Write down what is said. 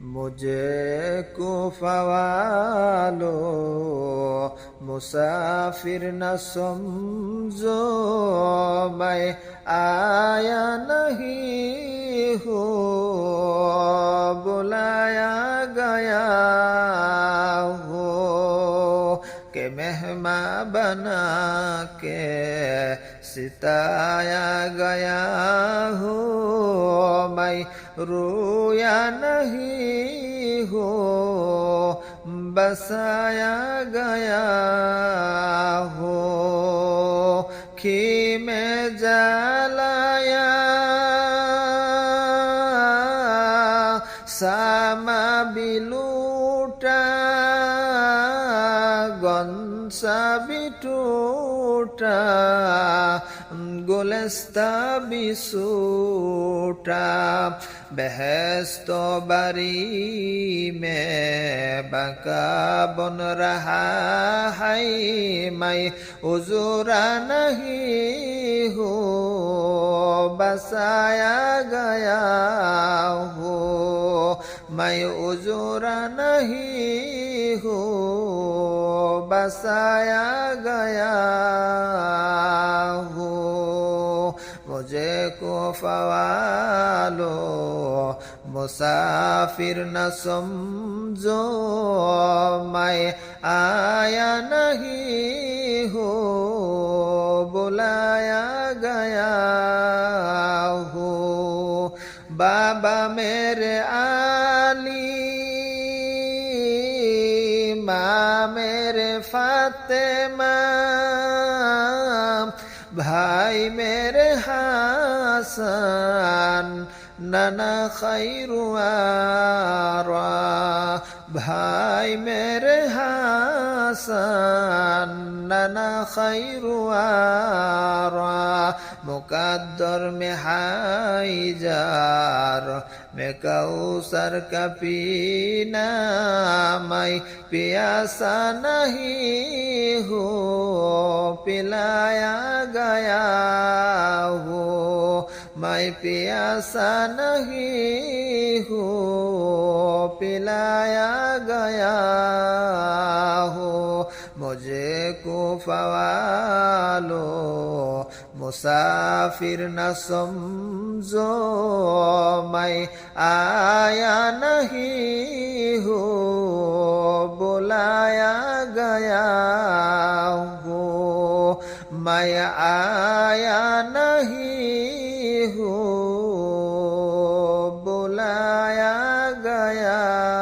مجھے کوفوالو مسافر نہ سمجھو میں آیا نہیں ہوں بلایا گیا ہو کہ مہما بنا کے ستایا گیا ہوں मैं रोया नहीं हो बसाया गया हो खी में जलाया सामा बिलूटा गंसा बिटूटा গুলস্তা বিসুটা বেহস্ত বারি মে বাঁকা বন রাহা হাই মাই, উজুরা নাহি হো, বসায়া গায়া হো, মাই উজুরা নাহি হো, বসায়া গয়া फवालो मुसाफिर न समझो मैं आया नहीं हो बुलाया गया हो बाबा मेरे आली माँ मेरे फातेमा ভাই মেরে হাসান নানা খাইরুয়ারা ভাই মেরে হাসান নানা খাইরুয়া मुकद्दर में हाई जार, में कौसर का पीना मैं प्यासा नहीं हूँ, पिलाया गया हो। मैं प्यासा नहीं हूँ, पिलाया गया हो। मुझे को फवालो મુસાફિર ના સમજો મય આયા નહીં હો બોલાયા ગયા હો મય આયા નહીં હો બોલાયા ગયા